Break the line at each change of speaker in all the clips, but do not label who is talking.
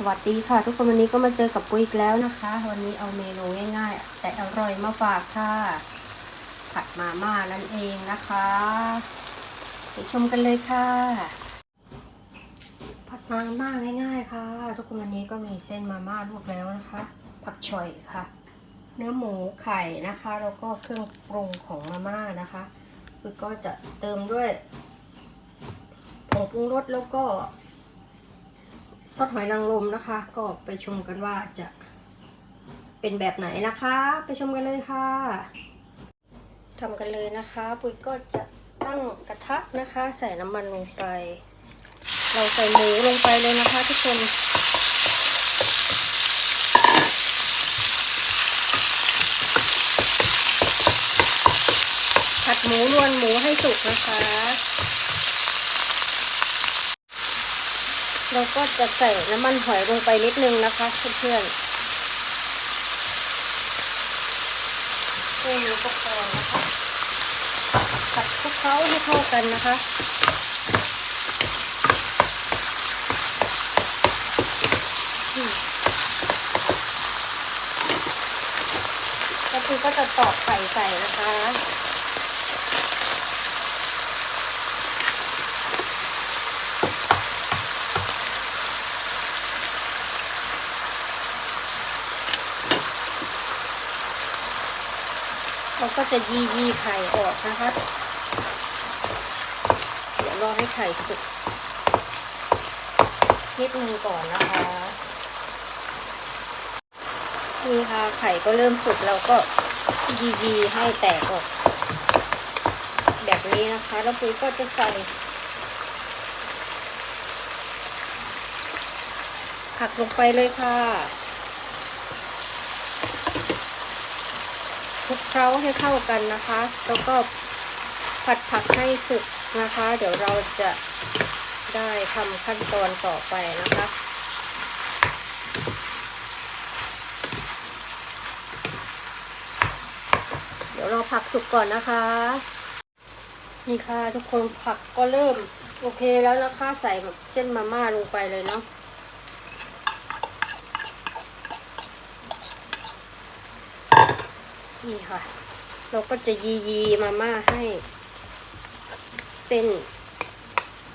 สวัสดีค่ะ ทุกคนวันนี้ก็มาเจอกับปุ้ยอีกแล้วนะคะ วันนี้เอาเมนูง่ายๆ แต่อร่อยมาฝากค่ะ ผัดมาม่านั่นเองนะคะไปชมกันเลยค่ะ ผัดมาม่าง่ายๆค่ะ ทุกคนวันนี้ก็มีเส้นมาม่าลวกแล้วนะคะ ผักฉ่อยค่ะ เนื้อหมูไข่นะคะแล้วก็เครื่องปรุงของมาม่านะคะคือก็จะเติมด้วยผงปรุงรสแล้วก็ ซอสหอยนางรมนะคะ ก็ไปชมกันว่าจะเป็นแบบไหนนะคะ ไปชมกันเลยค่ะทำกันเลยนะคะ ปุ๋ยก็จะตั้งกระทะนะคะ ใส่น้ำมันลงไป เราใส่หมูลงไปเลยนะคะทุกคนผัดหมูรวนหมูให้สุกนะคะ เราก็จะใส่น้ำมันหอยลงไปนิดนึงนะคะเพื่อนๆแค่นี้ก็พอนะคะผัดคลุกเคล้าให้เข้ากันนะคะอืมแล้วคือก็จะตอกไข่ใส่นะคะ เราก็จะยียีไข่ออกนะคะเดี๋ยวรอให้ไข่สุกนิดนึงก่อนนะคะนี่ค่ะไข่ก็เริ่มสุกเราก็ยียีให้แตกออก แบบนี้นะคะ แล้วปุ๋ยก็จะใส่ผักลงไปเลยค่ะ คลุกเคล้าให้เข้ากันนะคะ แล้วก็ผัดผักให้สุกนะคะ เดี๋ยวเราจะได้ทำขั้นตอนต่อไปนะคะเดี๋ยวรอผักสุกก่อนนะคะ นี่ค่ะทุกคนผักก็เริ่มโอเคแล้วนะคะ ใส่แบบเส้นมาม่าลงไปเลยเนาะ นี่ค่ะ เราก็จะยียีมาม่าให้ เส้น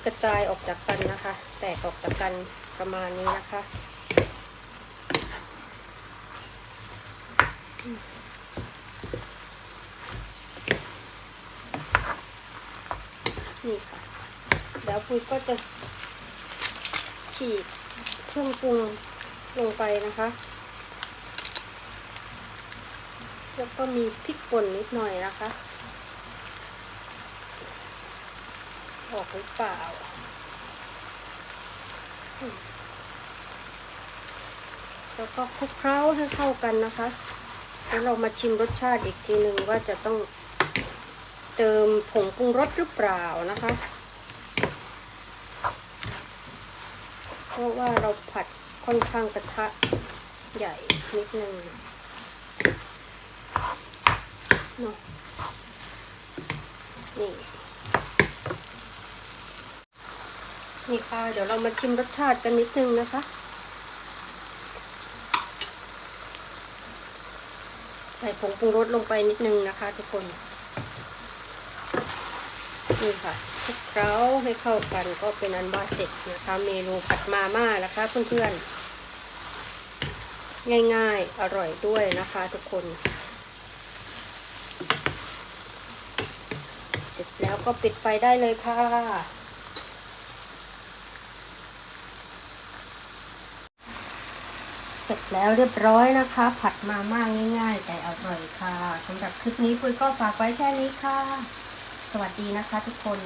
กระจายออกจากกันนะคะ แตกออกจากกันประมาณนี้นะคะนี่ค่ะแล้วปุ้ยก็จะฉีกเครื่องปรุงลงไปนะคะ แล้วก็มีพริกป่นนิดหน่อยนะคะ ออกหรือเปล่า แล้วก็คลุกเคล้าให้เข้ากันนะคะแล้วเรามาชิมรสชาติอีกทีหนึ่งว่าจะต้องเติมผงปรุงรสหรือเปล่านะคะ เพราะว่าเราผัดค่อนข้างกระทะใหญ่นิดนึง เนาะนี่ นี่ค่ะ เดี๋ยวเรามาชิมรสชาติกันนิดนึงนะคะ ใส่ผงปรุงรสลงไปนิดนึงนะคะทุกคน นี่ค่ะคลุกเคล้าให้เข้ากันก็เป็นอันว่าเสร็จนะคะ เมนูผัดมาม่านะคะเพื่อนๆ ง่ายๆ อร่อยด้วยนะคะทุกคน เสร็จแล้วก็ปิดไฟได้เลยค่ะ เสร็จแล้วเรียบร้อยนะคะ ผัดมาม่าง่ายๆ แต่อร่อยค่ะสำหรับคลิปนี้ปุ้ยก็ฝากไว้แค่นี้ค่ะ สวัสดีนะคะทุกคน